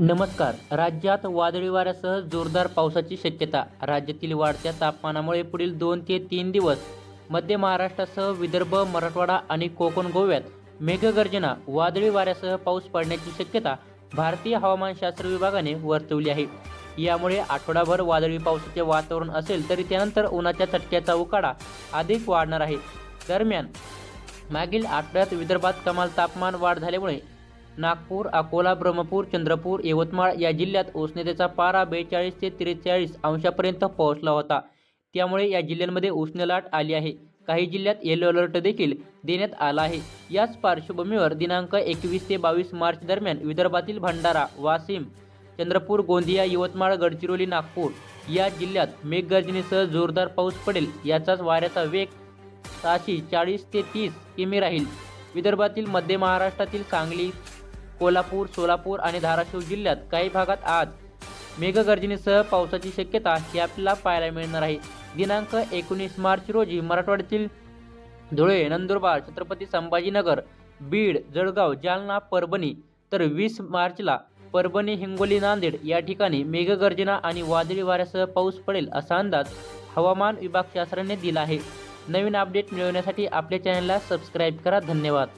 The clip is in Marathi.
नमस्कार. राज्यात वादळी वाऱ्यासह जोरदार पावसाची शक्यता. राज्यातील वाढत्या तापमानामुळे पुढील दोन ते तीन दिवस मध्य महाराष्ट्रासह विदर्भ मराठवाडा आणि कोकण गोव्यात मेघगर्जना वादळी वाऱ्यासह पाऊस पडण्याची शक्यता भारतीय हवामानशास्त्र विभागाने वर्तवली आहे. यामुळे आठवडाभर वादळी पावसाचे वातावरण असेल तरी त्यानंतर उन्हाच्या चटक्याचा उकाडा अधिक वाढणार आहे. दरम्यान मागील आठवड्यात विदर्भात कमाल तापमान वाढ झाल्यामुळे नागपूर अकोला ब्रह्मपूर चंद्रपूर यवतमाळ या जिल्ह्यात उष्णतेचा पारा बेचाळीस ते त्रेचाळीस अंशापर्यंत पोहोचला होता. त्यामुळे या जिल्ह्यांमध्ये उष्णलाट आली आहे. काही जिल्ह्यात येलो अलर्ट देखील देण्यात आला आहे. याच पार्श्वभूमीवर दिनांक एकवीस ते बावीस मार्च दरम्यान विदर्भातील भंडारा वाशिम चंद्रपूर गोंदिया यवतमाळ गडचिरोली नागपूर या जिल्ह्यात मेघगर्जनेसह जोरदार पाऊस पडेल याचाच वाऱ्याचा वेग सहाशे चाळीस ते तीस किमी राहील. विदर्भातील मध्य महाराष्ट्रातील सांगली कोल्हापूर सोलापूर आणि धाराशिव जिल्ह्यात काही भागात आज मेघगर्जनेसह पावसाची शक्यता ही आपल्याला पाहायला मिळणार आहे. दिनांक एकोणीस मार्च रोजी मराठवाड्यातील धुळे नंदुरबार छत्रपती संभाजीनगर बीड जळगाव जालना परभणी तर वीस मार्चला परभणी हिंगोली नांदेड या ठिकाणी मेघगर्जना आणि वादळी वाऱ्यासह पाऊस पडेल असा अंदाज हवामान विभाग शास्त्राने दिला आहे. नवीन अपडेट मिळवण्यासाठी आपल्या चॅनलला सबस्क्राईब करा. धन्यवाद.